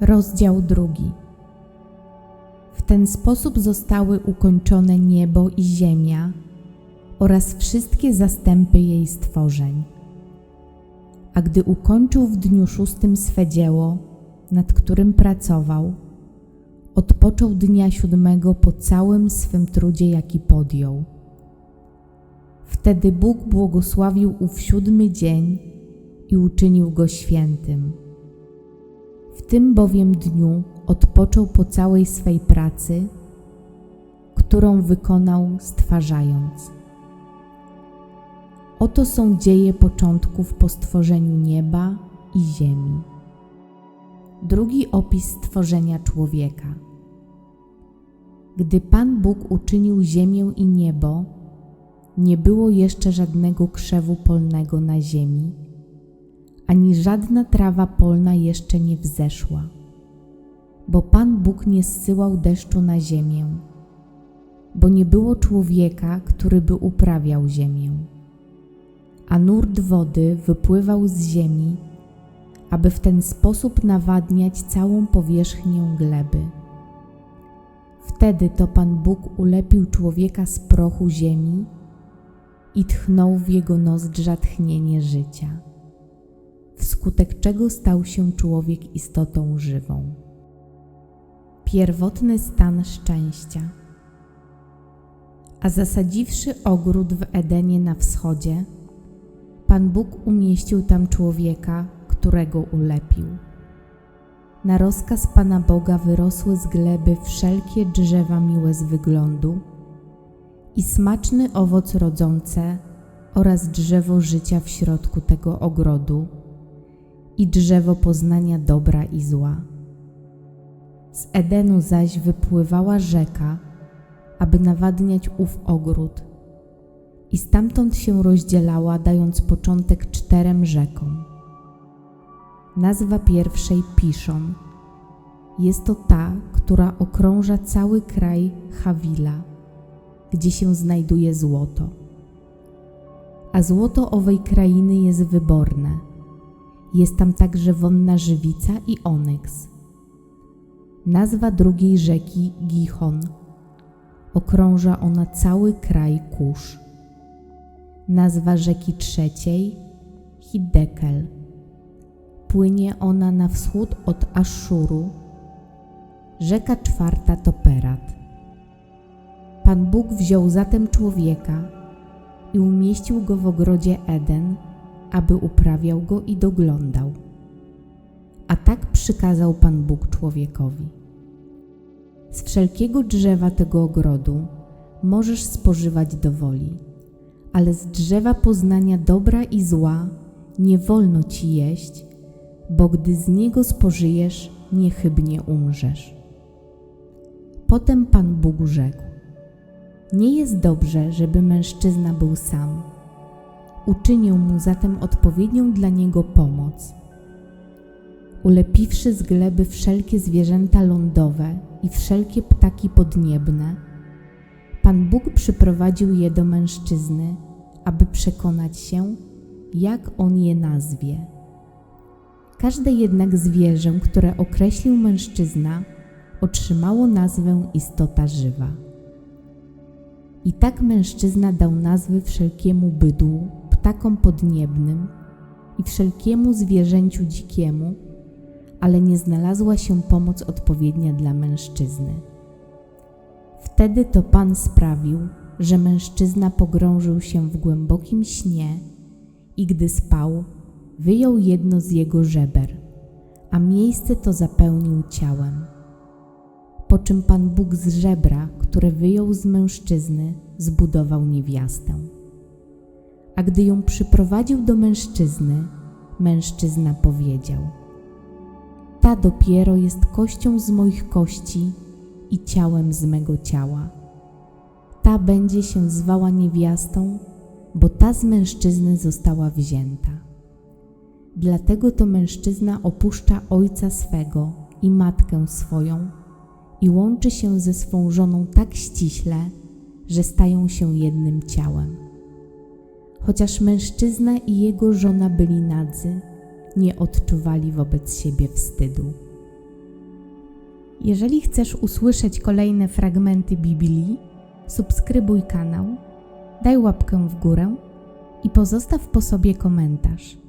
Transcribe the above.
Rozdział drugi. W ten sposób zostały ukończone niebo i ziemia oraz wszystkie zastępy jej stworzeń. A gdy ukończył w dniu szóstym swe dzieło, nad którym pracował, odpoczął dnia siódmego po całym swym trudzie, jaki podjął. Wtedy Bóg błogosławił ów siódmy dzień i uczynił go świętym. W tym bowiem dniu odpoczął po całej swej pracy, którą wykonał stwarzając. Oto są dzieje początków po stworzeniu nieba i ziemi. Drugi opis stworzenia człowieka. Gdy Pan Bóg uczynił ziemię i niebo, nie było jeszcze żadnego krzewu polnego na ziemi, ani żadna trawa polna jeszcze nie wzeszła, bo Pan Bóg nie zsyłał deszczu na ziemię, bo nie było człowieka, który by uprawiał ziemię. A nurt wody wypływał z ziemi, aby w ten sposób nawadniać całą powierzchnię gleby. Wtedy to Pan Bóg ulepił człowieka z prochu ziemi i tchnął w jego nozdrza tchnienie życia, wskutek czego stał się człowiek istotą żywą. Pierwotny stan szczęścia. A zasadziwszy ogród w Edenie na wschodzie, Pan Bóg umieścił tam człowieka, którego ulepił. Na rozkaz Pana Boga wyrosły z gleby wszelkie drzewa miłe z wyglądu i smaczny owoc rodzące oraz drzewo życia w środku tego ogrodu i drzewo poznania dobra i zła. Z Edenu zaś wypływała rzeka, aby nawadniać ów ogród i stamtąd się rozdzielała, dając początek czterem rzekom. Nazwa pierwszej Piszon. Jest to ta, która okrąża cały kraj Hawila, gdzie się znajduje złoto. A złoto owej krainy jest wyborne. Jest tam także wonna żywica i onyks. Nazwa drugiej rzeki Gichon. Okrąża ona cały kraj Kusz. Nazwa rzeki trzeciej Hiddekel płynie ona na wschód od Aszuru. Rzeka czwarta to Perat. Pan Bóg wziął zatem człowieka i umieścił go w ogrodzie Eden, aby uprawiał go i doglądał. A tak przykazał Pan Bóg człowiekowi. Z wszelkiego drzewa tego ogrodu możesz spożywać do woli, ale z drzewa poznania dobra i zła nie wolno ci jeść, bo gdy z niego spożyjesz, niechybnie umrzesz. Potem Pan Bóg rzekł: Nie jest dobrze, żeby mężczyzna był sam. Uczynię mu zatem odpowiednią dla niego pomoc. Ulepiwszy z gleby wszelkie zwierzęta lądowe i wszelkie ptaki podniebne, Pan Bóg przyprowadził je do mężczyzny, aby przekonać się, jak on je nazwie. Każde jednak zwierzę, które określił mężczyzna, otrzymało nazwę istota żywa. I tak mężczyzna dał nazwy wszelkiemu bydłu, ptakom podniebnym i wszelkiemu zwierzęciu dzikiemu, ale nie znalazła się pomoc odpowiednia dla mężczyzny. Wtedy to Pan sprawił, że mężczyzna pogrążył się w głębokim śnie i gdy spał, wyjął jedno z jego żeber, a miejsce to zapełnił ciałem. Po czym Pan Bóg z żebra, które wyjął z mężczyzny, zbudował niewiastę. A gdy ją przyprowadził do mężczyzny, mężczyzna powiedział: Ta dopiero jest kością z moich kości i ciałem z mego ciała. Ta będzie się zwała niewiastą, bo ta z mężczyzny została wzięta. Dlatego to mężczyzna opuszcza ojca swego i matkę swoją i łączy się ze swą żoną tak ściśle, że stają się jednym ciałem. Chociaż mężczyzna i jego żona byli nadzy, nie odczuwali wobec siebie wstydu. Jeżeli chcesz usłyszeć kolejne fragmenty Biblii, subskrybuj kanał, daj łapkę w górę i pozostaw po sobie komentarz.